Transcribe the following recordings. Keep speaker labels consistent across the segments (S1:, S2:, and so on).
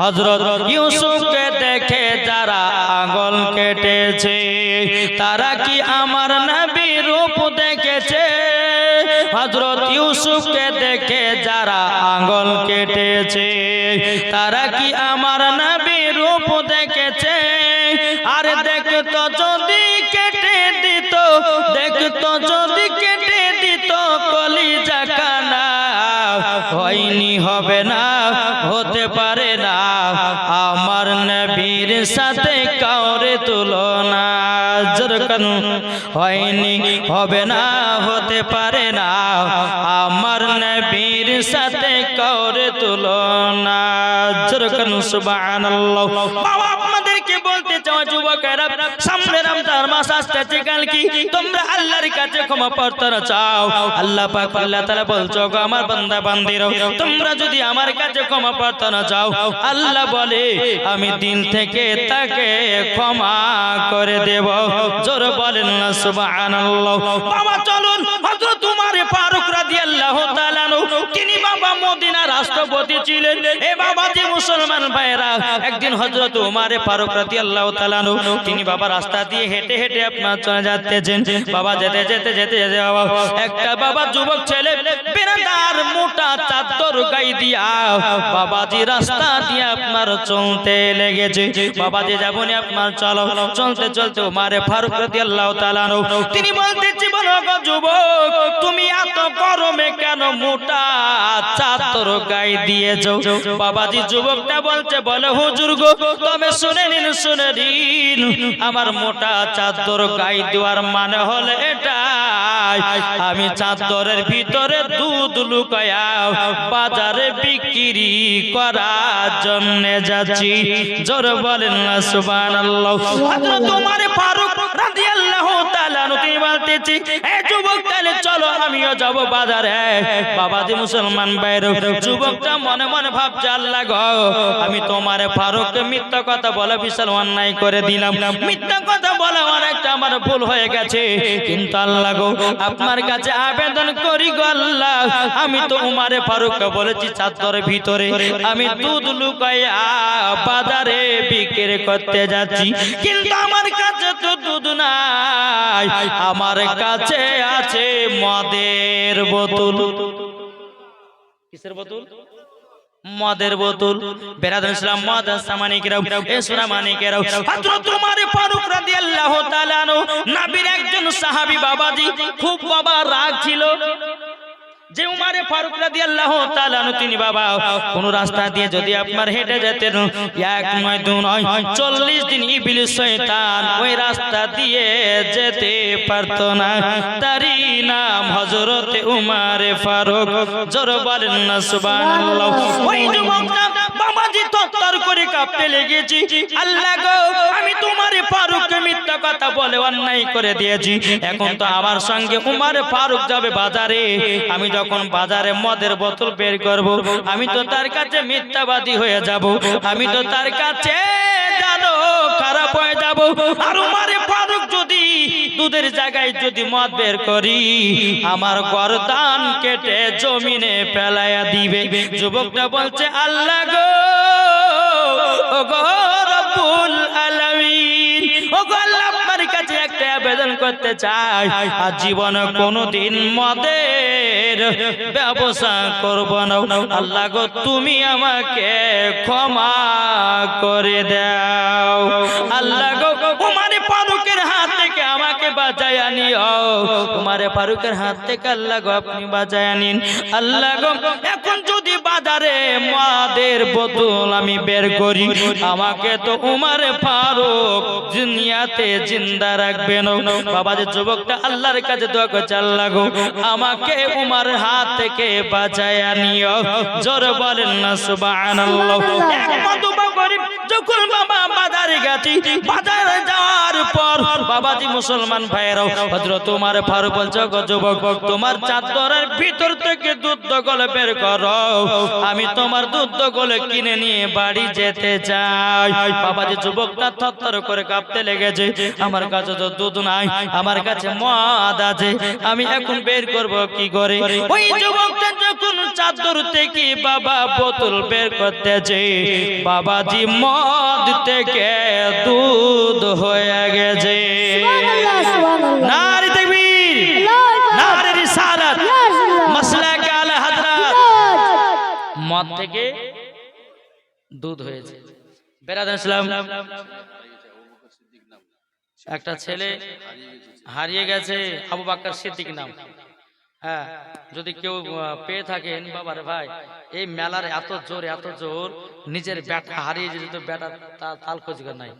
S1: হজরত ইউসুফকে দেখে যারা আঙ্গল কেটেছে, তারা কি আমার নবী রূপ দেখেছে? হজরত ইউসুফকে দেখে যারা আঙ্গল কেটেছে, তারা কি আমার নবী রূপ দেখেছে? আর দেখতো যদি কেটে দিত, দেখতো যদি কেটে দিত কলিজা কানা। হয়নি, হবে না। হতে পারে না। আমার নবীর সাথে কাউরে তুলনা যেরকম হয়নি, হবে না, হতে পারে না। আমার নবীর সাথে কাউরে তুলনা যেরকম সুবহানাল্লাহ। সামনে রমজান মাস কাল কি? তোমরা আল্লাহর কাছে ক্ষমা চাও। আল্লাহ পাক আল্লাহ তাআলা বলছো গো আমার বান্দা তোমরা যদি আমার কাছে ক্ষমা প্রার্থনা চাও, আল্লাহ বলে, আমি দিন থেকে তাকে ক্ষমা করে দেব। জোর বলেন না, সুবহানাল্লাহ। বাবা, চলুন, হযরত উমর ফারুক রাদিয়াল্লাহু তাআলা তিনি বাবা মদিনা রাষ্ট্রপতি ছিলেন। এ বাবা যে মুসলমান ভাইরা, একদিন হযরত উমর ফারুক রাদিয়াল্লাহু তাআলা তিনি বাবা রাস্তা দিয়ে হেঁটে হেঁটে আপনার চলে যাচ্ছেন। বাবা যেতে যেতে যেতে যেতে বাবা, একটা বাবা যুবক ছেলে বেরাদার মোটা চাদর গাই দিয়া বাবাজি রাস্তা দিয়ে আপনার চলতে লেগেছে। বাবাজি যাবনি আপনার, চলো, চলতে চলতে উমারে ফারুক রাদিয়াল্লাহু তাআলা তিনি বলতেছি, বলো যুবক, তুমি এত গরমে কেন মোটা চাদর গাই দিয়েছ বাবাজি যুবকটা বলছে, বলে, হুজুর গো, তবে শুনে নিন শুনে নিন, আমার মোটা চাদর গাই দেওয়ার মানে হলে এটাই। আমি চাদরের ভিতরে দুধ লুকায়া বাজারে বিক্রি করার জন্য যাচ্ছি। জোর বলেন না, সুবহানাল্লাহ। ওমর ফারুক রাদিয়াল্লাহু তাআলা আনহু বলতেছি, এ যুবক, তাহলে চলো আমিও যাব বাজারে। বাবাজি মুসলমান বাইরে যুবকটা মনে মনে ভাবছে, আল্লাহ গো, আমি তোমার ফারুক মিথ্যা কথা বলে বিশাল অন্যায় করে দিলাম। মিথ্যা কথা বলা অনেকটা আমার ভুল হয়ে গেছে। কিন্তু আল্লাহ আপনার কাছে আবেদন করি গো আল্লাহ, আমি তো উমারে ফারুককে বলেছি চাদরের ভিতরে আমি দুধ লুকাইয়া বাজারে বিক্রি করতে যাচ্ছি। কিন্তু আমার কাছে তো দুধ নাই, আমার কাছে আছে মদের বোতল। কিসের বোতল? মদের বোতল। বেরাদুল ইসলাম মদ হযরত উমর ফারুক রাদিয়াল্লাহু তাআলা নবীর একজন সাহাবী বাবাজি, খুব বাবা রাগ ছিল। যে উমারে ফারুক রাদিয়াল্লাহু তাআলা তিনি বাবা, কোন রাস্তা দিয়ে যদি আপনার হেঁটে যেতেন, এক নয় দু নয়, চল্লিশ দিন ইবলিস শয়তান ওই রাস্তা দিয়ে যেতে পারত না। তারই নাম হযরত উমারে ফারুক জোর বলেন না, সুবহানাল্লাহ। ওই যুবকটা করে কাঁপতে লেগেছি। আল্লাহ গো, আমি তোমার ফারুককে মিথ্যা কথা বলে অন্যায় করে দিয়েছি। এখন তো আমার সঙ্গে উমার ফারুক যাবে বাজারে। আমি যখন বাজারে মদের বোতল বের করব, আমি তো তার কাছে মিথ্যাবাদী হয়ে যাব। আমি তো তার কাছে জানো খারাপ হয়ে যাব। আর উমারে ফারুক যদি দুধের জায়গায় যদি মদ বের করি, আমার গরদান কেটে জমিনে ফেলাইয়া দিবে। যুবকটা বলছে, আল্লাহ গো ও গো রব্বুল আলামিন ও গো আল্লাহ আপনার কাছে একটা আবেদন করতে চাই। আর জীবনে কোনোদিন মদের ব্যবসা করব না। আল্লাহ গো, তুমি আমাকে ক্ষমা করে দাও। আল্লাহ গো উমারে বাঁচায় আনিও উমারে ফারুকের হাত থেকে আল্লাহ গো আপনি বাঁচায় আল্লাহ গো এখন যদি বাজারে মাদের বোতল আমি বের করি আমাকে তো উমারে ফারুক দুনিয়াতে জিন্দা রাখবেন বাবা যে যুবকটা আল্লাহর কাছে দোয়া করছে আল্লাহ গো আমাকে উমার হাত থেকে বাঁচায় আনিও জোর বলেন না সুবহানাল্লাহ। একমত বাবা করি যখন বাবা বাজারে গেছি বাজারে যাওয়ার পর বাবাজি মুসলমান ভাইয়েরাও হজরত তোমার ফারুক বলছে যুবক, তোমার চাদরের ভিতর থেকে দুধ গলে বের করো। আমি তোমার দুধ গলে কিনে নিয়ে বাড়ি যেতে চাই। বাবাজি যুবকটা থরথর করে কাঁপতে লেগেছে, আমার কাছে তো দুধ নাই, আমার কাছে মদ আছে, আমি এখন বের করব কি করে? ওই যুবকটা যখন চাদর থেকে বাবা বোতল বের করতেছে, বাবাজি মদ থেকে দুধ হয়ে গেছে। নারী তাকবীর নারী রিসালাত মাসলাক আলা হযরত মদ থেকে দুধ হয়েছে। বেরাদ ইসলাম একটা ছেলে হারিয়ে গেছে আবু বাক্কার সিদ্দিক নাম। হ্যাঁ যদি কেউ পেয়ে থাকেন বাবার ভাই এই মেলার এত জোর এত জোর নিজের ব্যাটা হারিয়ে যেত ব্যাটা তাল খোঁজগার নাই।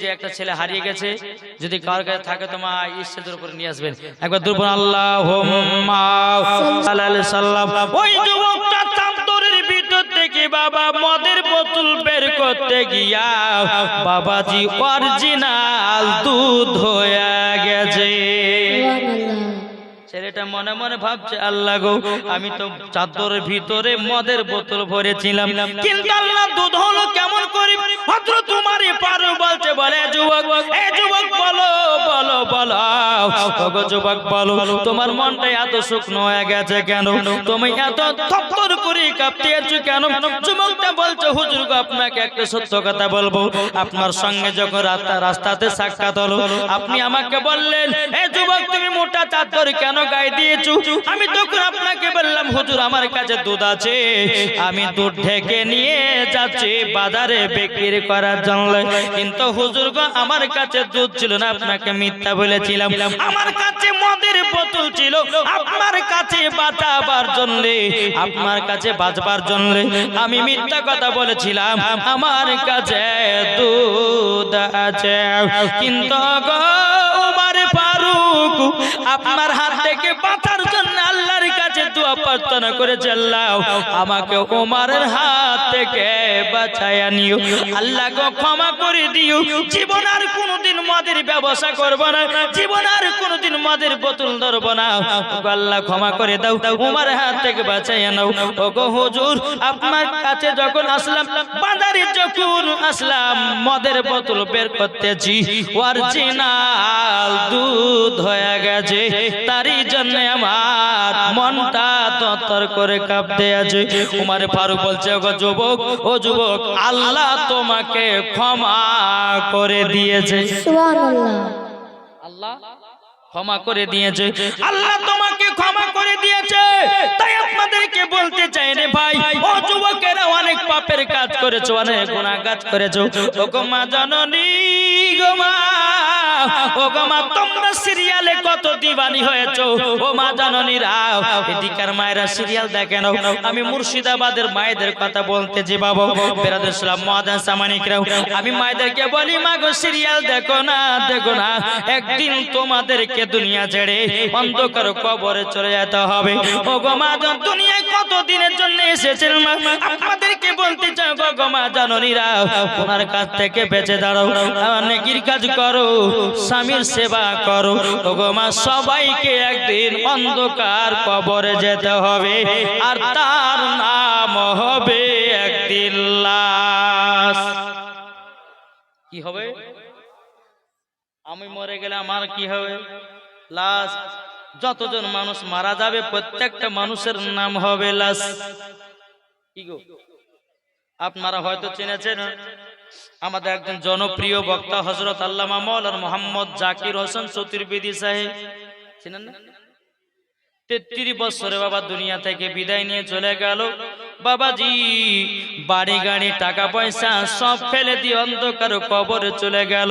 S1: যে একটা ছেলে হারিয়ে গেছে, যদি কার কাছে থাকে নিয়ে একবার দুর্বল আল্লাহ ভিতর থেকে বাবা বের করতে গিয়া বাবাজি অরিজিনাল দুধ হয়ে গেছে। ছেলেটা মনে মনে ভাবছে, আল্লাহ গো, আমি তো চাদরের ভিতরে মদের বোতল ভরেছিলাম। কিন্তু আল্লাহ দুধ হলো কেমন করি? মাত্র তোমারই পারো বলতে বলে যুবক, এ যুবক, বলো বলো বলো, ওগো যুবক, বলো, তোমার মনটা এত শুকনো হয়ে গেছে কেন? তুমি এত থরথর করে কাঁপতে আছো কেন? যুবকটা বলছে, হুজুর গো, আপনাকে একটা সত্য কথা বলব। আপনার সঙ্গে যখন রাস্তা, রাস্তাতে সাক্ষাৎ হলো, আপনি আমাকে বললেন, এ যুবক, তুমি মোটা চাদর কেন আমি তখন আপনাকে বললাম, হুজুর, আমার কাছে দুধ আছে। আমি দুধ ঢেকে নিয়ে যাচ্ছি বাজারে বিক্রি করার জন্য। কিন্তু হুজুর গো, আমার কাছে দুধ ছিল না, আপনাকে মিথ্যা বলেছিলাম। আমার কাছে মদের বোতল ছিল, আপনার কাছে বাঁচাবার জন্য, আপনার কাছে বাঁচবার জন্য আমি মিথ্যা কথা বলেছিলাম। আমার কাছে দুধ আছে। কিন্তু গো আপনার হাত থেকে বাঁচার জন্য আল্লাহর কাছে দোয়া প্রার্থনা করেছে, আল্লাহ, আমাকে ওমারের হাত থেকে বাঁচায় নিও। আল্লাহকে ক্ষমা করে দিও। জীবন আর মদের ব্যবসা করব না, জীবন আর কোনোদিন মদের বোতল ধরবো না। আল্লাহ ক্ষমা করে দাও, উমার হাত থেকে বাঁচাইয়া নাও। ওগো হুজুর, আপনার কাছে যখন আসলাম, বাজারে যখন আসলাম, মদের বোতল বের করতেছি। অরিজিনাল দুধ হয়ে গেছে, তারই জন্য আমার মনটা তত্তর করে কাঁপতে আছে। উমার ফারুক বলছে, ওগো যুবক, ও যুবক, আল্লাহ তোমাকে ক্ষমা করে দিয়েছে। ক্ষমা করে দিয়েছে। আল্লাহ তোমাকে ক্ষমা করে দিয়েছে। তাই আপনাদেরকে বলতে চাই রে ভাই, ও যুবকেরা অনেক পাপের কাজ করেছ, অনেক গুণা কাজ করেছ। ও মা জননী, গো ও গো মা, তোমরা সিরিয়ালে কত দিবানি হয়েছো? ও মা জননীরা, এদিকার মায়েরা সিরিয়াল দেখে নাও। আমি মুর্শিদাবাদের মায়েদের কথা বলতে যে বাবা বেরাদের সালাম মহাদান সামানিকরাও আমি মায়েদেরকে বলি, মা গো, সিরিয়াল দেখো না দেখো না। একদিন তোমাদেরকে দুনিয়া ছেড়ে অন্ধকার কবরে চলে যেতে হবে। ও গো মা দুনিয়ায় কত দিনের জন্য এসেছেন মা? আপনাদেরকে বলতে চাও গো মা জাননীরা, ওনার কাছ থেকে বেঁচে দাঁড়াও। নেকির কাজ করো। স্বামীর সেবা করো। ও গো মা, সবাইকে একদিন অন্ধকার কবরে যেতে হবে, আর তার নাম হবে একদিন কি হবে? আমি মরে গেলে আমার কি হবে? লাশ। যতজন মানুষ মারা যাবে, প্রত্যেকটা মানুষের নাম হবে লাশ। কি গো? আপনারা হয়তো চিনেছেন, আমাদের একজন জনপ্রিয় বক্তা হজরত আল্লামা মৌলানা মোহাম্মদ জাকির হোসেন চতুর্বেদী সাহেব। চিনেন না? তেত্রিশ বছরে বাবা দুনিয়া থেকে বিদায় নিয়ে চলে গেল। বাবাজি, বাড়ি গাড়ি, টাকা পয়সা সব ফেলে দিয়ে অন্ধকার কবরে চলে গেল।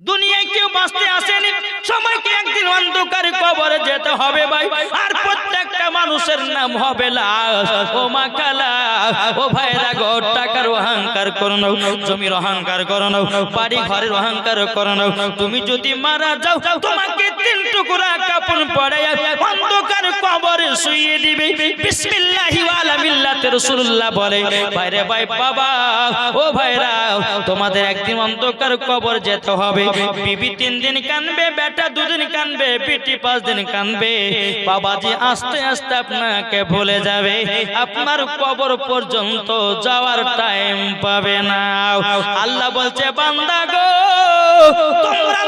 S1: দুনিয়ায় কেউ বাঁচতে আসেনি। সময়কে একদিন অন্ধকার কবরে যেতে হবে ভাই। আর প্রত্যেকটা মানুষের নাম হবে লাশ। ও মা কালা, ও ভাইরা গো, টাকার অহংকার করো না জমির অহংকার করো না বাড়ি ঘরের অহংকার করো না তুমি যদি মারা যাও, তোমাকে তিন টুকরা কাপড় পরে অন্ধকার কবরে শুইয়ে দিবে। বিসমিল্লাহি ওয়া আলামিল্লাহ আয়াতে রাসূলুল্লাহ বলে, ভাইরে ভাই বাবা, ও ভাইরা, তোমাদের একদিন অন্ধকার কবর যেতে হবে। বিবি তিন দিন কানবে, বেটা দুদিন কানবে, বিটি পাঁচ দিন কানবে। বাবাজি আস্তে আস্তে আপনাকে ভুলে যাবে। আপনার কবর পর্যন্ত যাওয়ার টাইম পাবে না। আল্লাহ বলছে, বান্দা গো, তোমরা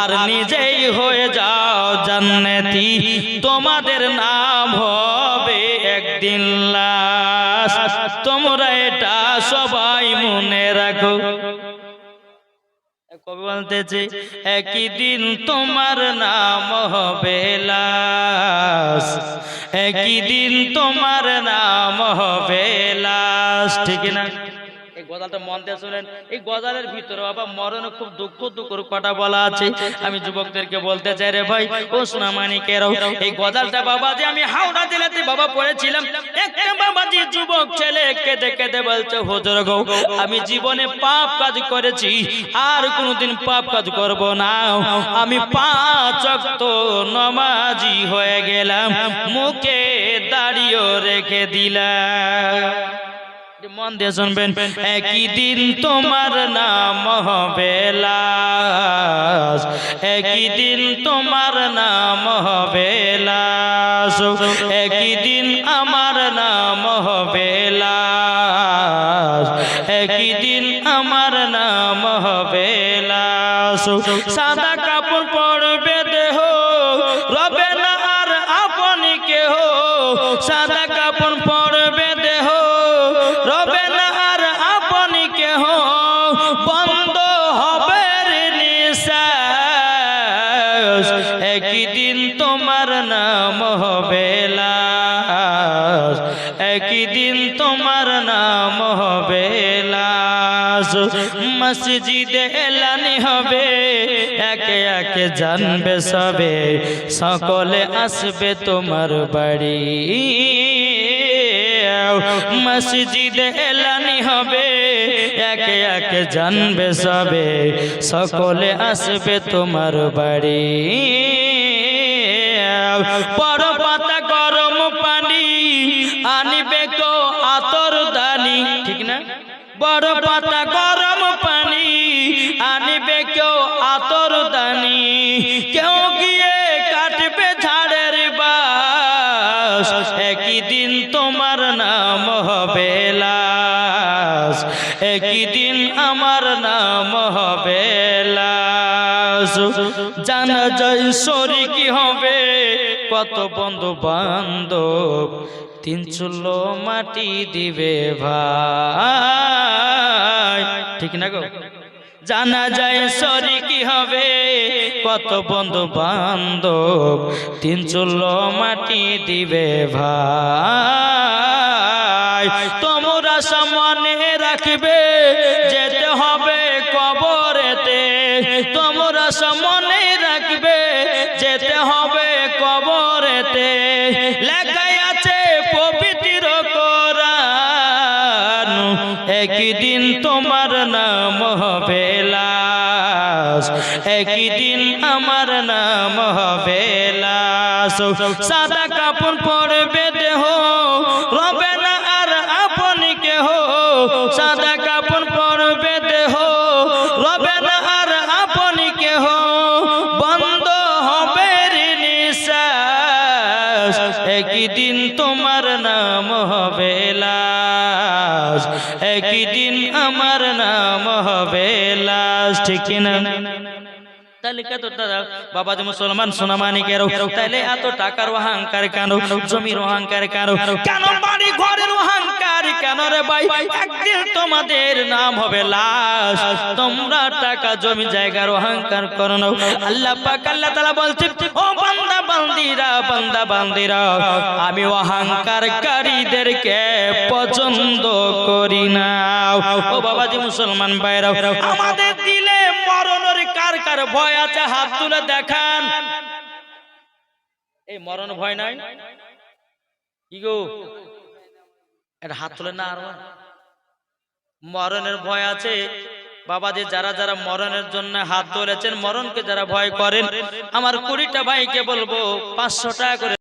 S1: আর নিজেই হয়ে যাও জান্নাতি। তোমাদের নাম হবে একদিন লাশ। তোমরা এটা সবাই মনে রাখো। কবি বলতেছে, একই দিন তোমার নাম হবে লাশ। একই দিন তোমার নাম হবে লাশ। ঠিক না গজালটা মন দিয়ে শুনেন, এই গজালের ভিতরে বাবা মরণে খুব দুঃখ দুঃখর কথা বলা আছে। আমি যুবকদেরকে বলতে চাই রে ভাই, ও সোনামানিকেরাও এই গজালটা বাবা যে আমি হাওড়া জেলাতে বাবা পড়েছিলাম, একটা বাবাজি যুবক ছেলে কেঁদে কেঁদে বলছে, হুজুর গো, আমি জীবনে পাপ কাজ করেছি, আর কোনোদিন পাপ কাজ করব না। আমি পাঁচ ওয়াক্ত নমাজি হয়ে গেলাম, মুখে দাড়িও রেখে দিলাম। মন দিয়ে শুনবেন একই দিন তোমার নাম হবে লাশ একই দিন তোমার নাম হবে মসজিদে এলানি হবে। একে একে জানবে সবে, সকলে আসবে তোমার বাড়ি। মসজিদে এলানি হবে, একে একে জানবে সবে, সকলে আসবে তোমার বাড়ি। বড় পাতা গরম পানি আনিবে কো আতর দানি, ঠিক না? বড় পাতা গরম দানি, কেউ গিয়ে কাটবে ঝাড়ের বাস। একই দিন তোমার নাম হবে লাশ। একই দিন আমার নাম হবে জানা যায় শরিকি হবে, কত বন্ধু বান্ধব, তিন চুলো মাটি দিবে ভাই। ঠিক না গো? জানা যায় সরি কি হবে? কত বন্ধু বান্ধব তিন চুলো মাটি দিবে ভাই। তোমরা সামনে রাখবে, যেতে হবে লাশ। একই দিন আমার নাম হবে লাশ। সাদা কাপড় পরবে দেহ, রবে না আর আপনি কেহ। সাদা কাপড় পরবে দেহ, রবে না আর আপনি কেহ। বন্ধ হবে একই তোমার নাম হবে একই আমার নাম হবে লাশ। ঠিক না তাহলে কত দাদা, বাবা যে মুসলমান সোনামানিকেরও তাহলে এত টাকার অহংকার কেন? জমির অহংকার কেন? কেন বাড়ি ঘরের অহংকার কেন রে ভাই? একদিন তোমাদের নাম হবে লাশ। তোমরা টাকা, জমি, জায়গার অহংকার করো না। আল্লাহ পাক, আল্লাহ তাআলা বলছে, ও বান্দা, বান্দিরা বান্দা, বান্দিরা, আমি অহংকারকারীদেরকে পছন্দ করি না। ও বাবাজি মুসলমান ভাইরা আমাদের দিলে কার ভয় আছে, হাত তুলে দেখান। এই মরণ ভয় নাই? কি গো? এটা হাত তুলে না আর? মরণের ভয় আছে। বাবা যে যারা যারা মরণের জন্য হাত ধরেছেন মরণকে যারা ভয় করেন, আমার কুড়িটা ভাইকে বলব, পাঁচশো টাকা করে